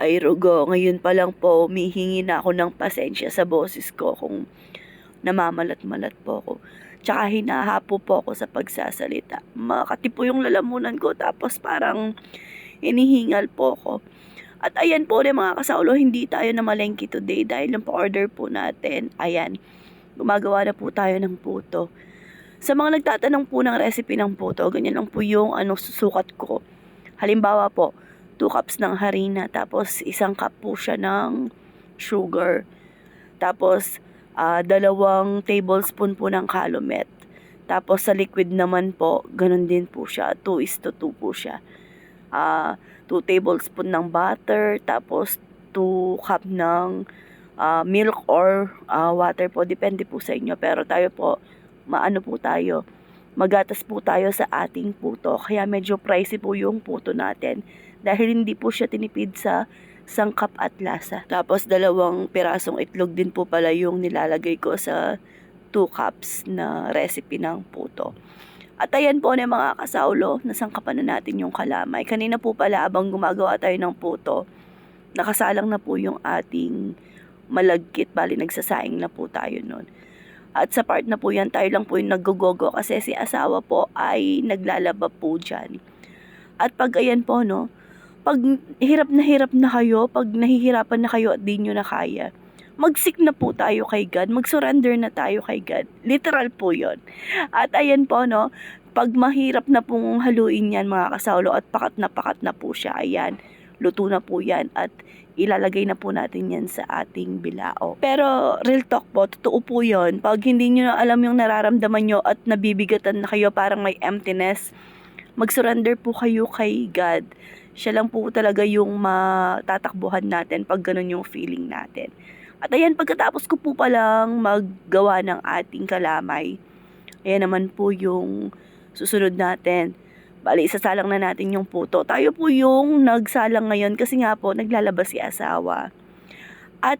Ay, Rugo, ngayon pa lang po, humihingi na ako ng pasensya sa boses ko kung namamalat-malat po ako. Tsaka hinahapo po ako sa pagsasalita. Makati po yung lalamunan ko, tapos parang hinihingal po ako. At ayan po ulit mga kasaulo, hindi tayo na malengke today dahil yung pa-order po natin, ayan, gumagawa na po tayo ng puto. Sa mga nagtatanong po ng recipe ng puto, ganyan lang po yung ano, susukat ko. Halimbawa po, 2 cups ng harina, tapos isang cup po siya ng sugar. Tapos, ah, dalawang tablespoon po ng calumet. Tapos sa liquid naman po, ganun din po siya. 2 is to 2 po siya. Ah, 2 tablespoon ng butter, tapos 2 cup ng ah, milk or ah, water po. Depende po sa inyo. Pero tayo po, maano po tayo, magatas po tayo sa ating puto. Kaya medyo pricey po yung puto natin. Dahil hindi po siya tinipid sa sangkap at lasa. Tapos dalawang pirasong itlog din po pala yung nilalagay ko sa 2 cups na recipe ng puto. At ayan po na mga kasaulo, nasangkapan na natin yung kalamay. Kanina po pala abang gumagawa tayo ng puto, nakasalang na po yung ating malagkit, bali nagsasaing na po tayo nun. At sa part na po yan, tayo lang po yung naggogogo kasi si asawa po ay naglalaba po dyan. At pag ayan po, no, pag hirap na hirap na kayo, pag nahihirapan na kayo at di nyo na kaya, mag-seek na po tayo kay God, mag-surrender na tayo kay God. Literal po yon At ayan po, no, pag mahirap na pong haluin yan mga kasaulo at pakat na pakat na po siya, ayan, luto na po yan at ilalagay na po natin yan sa ating bilao. Pero real talk po, totoo po yon Pag hindi nyo na alam yung nararamdaman nyo at nabibigatan na kayo parang may emptiness, mag-surrender po kayo kay God. Siya lang po talaga yung matatakbuhan natin pag ganun yung feeling natin. At ayan, pagkatapos ko po palang maggawa ng ating kalamay, ayan naman po yung susunod natin. Bali, isasalang na natin yung puto. Tayo po yung nagsalang ngayon kasi nga po, naglalabas si asawa. At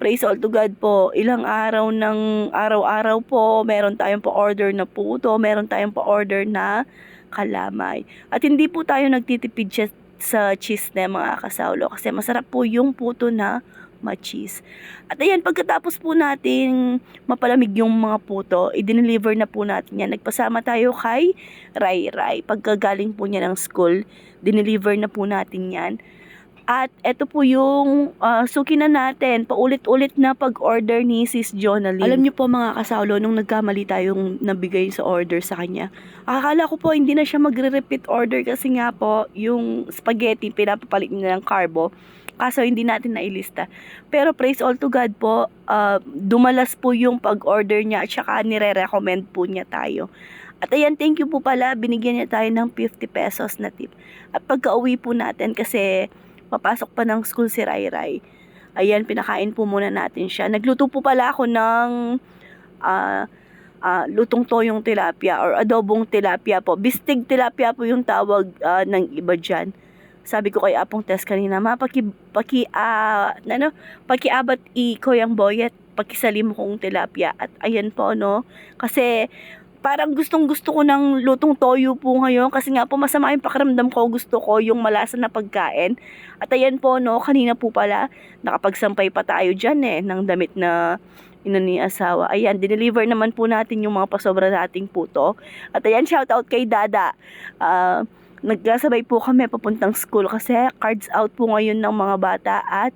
praise all to God po, ilang araw ng araw-araw po, meron tayong pa-order na puto, meron tayong pa-order na kalamay. At hindi po tayo nagtitipid sa cheese na mga kasaulo kasi masarap po yung puto na ma-cheese. At ayan, pagkatapos po natin mapalamig yung mga puto, i-deliver na po natin yan. Nagpasama tayo kay Rai Rai. Pagkagaling po niya ng school, dineliver na po natin yan. At eto po yung uh, suki na natin, paulit-ulit na pag-order ni Sis Jonalyn. Alam niyo po mga kasaulo, nung nagkamali tayong nabigay sa order sa kanya, akala ko po hindi na siya magre-repeat order kasi nga po, yung spaghetti, pinapapalit niya ng carbo, kaso hindi natin nailista. Pero praise all to God po, uh, dumalas po yung pag-order niya at saka nire-recommend po niya tayo. At ayan, thank you po pala, binigyan niya tayo ng 50 pesos na tip. At pagka uwi po natin, kasi papasok pa ng school si Rai Rai. Ayan, pinakain po muna natin siya. Nagluto po pala ako ng uh, uh, lutong toyong tilapia or adobong tilapia po. Bistig tilapia po yung tawag uh, ng iba dyan. Sabi ko kay Apong Tess kanina, ma, paki, paki, uh, ano, pakiabat i ko yung boyet, pakisali mo kong tilapia. At ayan po, no, kasi parang gustong gusto ko ng lutong toyo po ngayon kasi nga po masama yung pakiramdam ko gusto ko yung malasa na pagkain. At ayan po no? Kanina po pala nakapagsampay pa tayo dyan eh ng damit na ina ni asawa. Ayan dineliver naman po natin yung mga pasobra nating puto. At ayan shout out kay dada. Uh, nagkasabay po kami papuntang school kasi cards out po ngayon ng mga bata at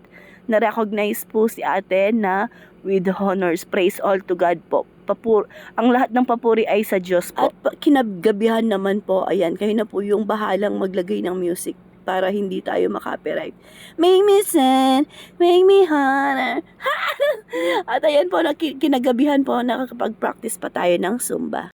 na-recognize po si ate na with honors. Praise all to God po. Papur ang lahat ng papuri ay sa Diyos po. At kinagabihan naman po, ayan, kayo na po yung bahalang maglagay ng music para hindi tayo makapiright. Make me sin, make me harder. At ayan po, kinagabihan po, nakakapag-practice pa tayo ng Zumba.